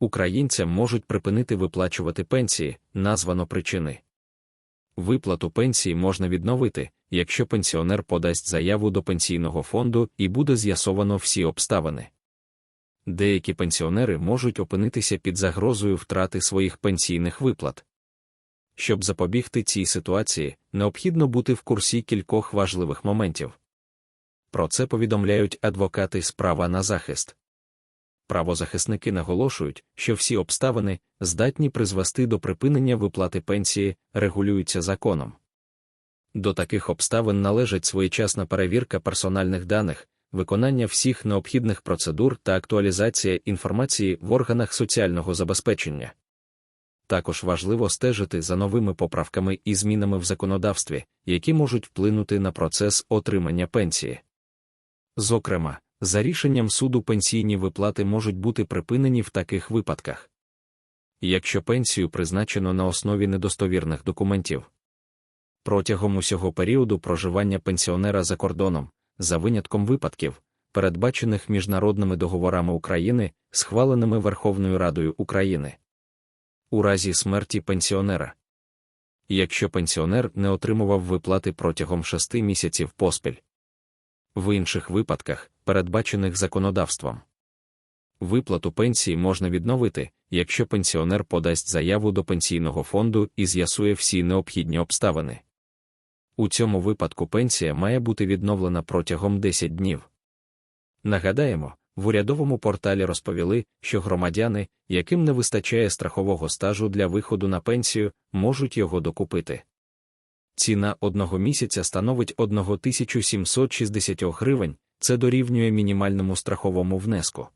Українцям можуть припинити виплачувати пенсії, названо причини. Виплату пенсії можна відновити, якщо пенсіонер подасть заяву до пенсійного фонду і буде з'ясовано всі обставини. Деякі пенсіонери можуть опинитися під загрозою втрати своїх пенсійних виплат. Щоб запобігти цій ситуації, необхідно бути в курсі кількох важливих моментів. Про це повідомляють адвокати з права на захист. Правозахисники наголошують, що всі обставини, здатні призвести до припинення виплати пенсії, регулюються законом. До таких обставин належить своєчасна перевірка персональних даних, виконання всіх необхідних процедур та актуалізація інформації в органах соціального забезпечення. Також важливо стежити за новими поправками і змінами в законодавстві, які можуть вплинути на процес отримання пенсії. Зокрема, за рішенням суду пенсійні виплати можуть бути припинені в таких випадках. Якщо пенсію призначено на основі недостовірних документів. Протягом усього періоду проживання пенсіонера за кордоном, за винятком випадків, передбачених міжнародними договорами України, схваленими Верховною Радою України. У разі смерті пенсіонера. Якщо пенсіонер не отримував виплати протягом шести місяців поспіль, в інших випадках, передбачених законодавством. Виплату пенсії можна відновити, якщо пенсіонер подасть заяву до пенсійного фонду і з'ясує всі необхідні обставини. У цьому випадку пенсія має бути відновлена протягом 10 днів. Нагадаємо, в урядовому порталі розповіли, що громадяни, яким не вистачає страхового стажу для виходу на пенсію, можуть його докупити. Ціна одного місяця становить 1760 гривень, це дорівнює мінімальному страховому внеску.